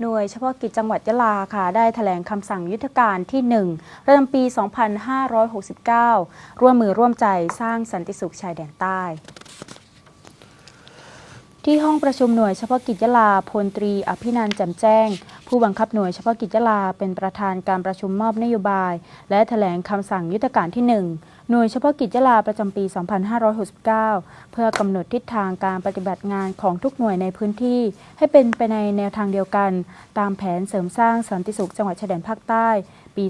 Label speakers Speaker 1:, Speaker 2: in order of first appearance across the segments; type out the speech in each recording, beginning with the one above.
Speaker 1: หน่วยเฉพาะกิจจังหวัดยะลาค่ะ ได้แถลงคำสั่งยุทธการที่ 1 ประจำปี 2569 ร่วมมือร่วมใจสร้างสันติสุขชายแดนใต้ ที่ห้องประชุมหน่วยเฉพาะกิจยะลาพลตรี อภินันท์แจ่มแจ้ง ผู้บังคับหน่วยเฉพาะกิจยะลาเป็นประธานการประชุมมอบนโยบาย และแถลงคำสั่งยุทธการที่ 1 หน่วยเฉพาะกิจยะลาประจำปี 2569 เพื่อกำหนดทิศทางการปฏิบัติงานของทุกหน่วยในพื้นที่ ให้เป็นไปในแนวทางเดียวกัน ตามแผนเสริมสร้างสันติสุขจังหวัดชายแดนภาคใต้ปี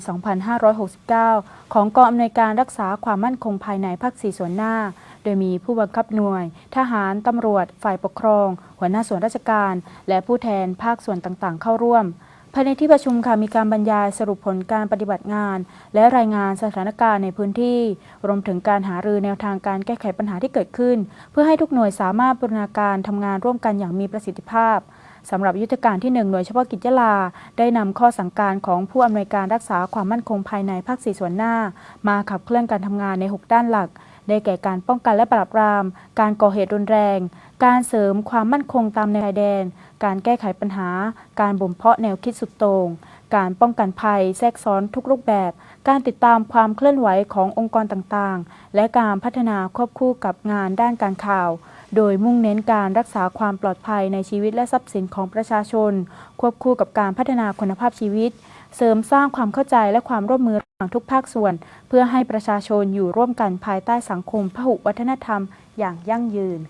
Speaker 1: 2569 ของกองอำนวยการรักษาความมั่นคงภายในภาคสี่ส่วนหน้า โดยมีผู้บังคับหน่วย ทหาร ตำรวจ ฝ่ายปกครอง หัวหน้าส่วนราชการ และผู้แทนภาคส่วนต่างๆ เข้าร่วมภายในที่ประชุมค่ะมีการบรรยายสรุปผลการปฏิบัติงาน และรายงานสถานการณ์ในพื้นที่ รวมถึงการหารือแนวทางการแก้ไขปัญหาที่เกิดขึ้น เพื่อให้ทุกหน่วยสามารถบูรณาการทำงานร่วมกันอย่างมีประสิทธิภาพ สำหรับยุทธการที่ 1 หน่วยเฉพาะกิจยะลา ได้นำข้อสั่งการของผู้อำนวยการรักษาความมั่นคงภายในภาคสี่ส่วนหน้า มาขับเคลื่อนการทำงานใน 6 ด้านหลัก ได้แก่การป้องกันและปราบปราม การก่อเหตุรุนแรง การเสริมความมั่นคงตามแนวชายแดน การแก้ไขปัญหา การบ่มเพาะแนวคิดสุดโต่งการป้องกันภัยแทรกซ้อนทุกรูปแบบ การติดตามความเคลื่อนไหวขององค์กรต่างๆ และการพัฒนาควบคู่กับงานด้านการข่าว โดยมุ่งเน้นการรักษาความปลอดภัยในชีวิตและทรัพย์สินของประชาชน ควบคู่กับการพัฒนาคุณภาพชีวิต เสริมสร้างความเข้าใจและความร่วมมือระหว่างทุกภาคส่วน เพื่อให้ประชาชนอยู่ร่วมกันภายใต้สังคมพหุวัฒนธรรมอย่างยั่งยืน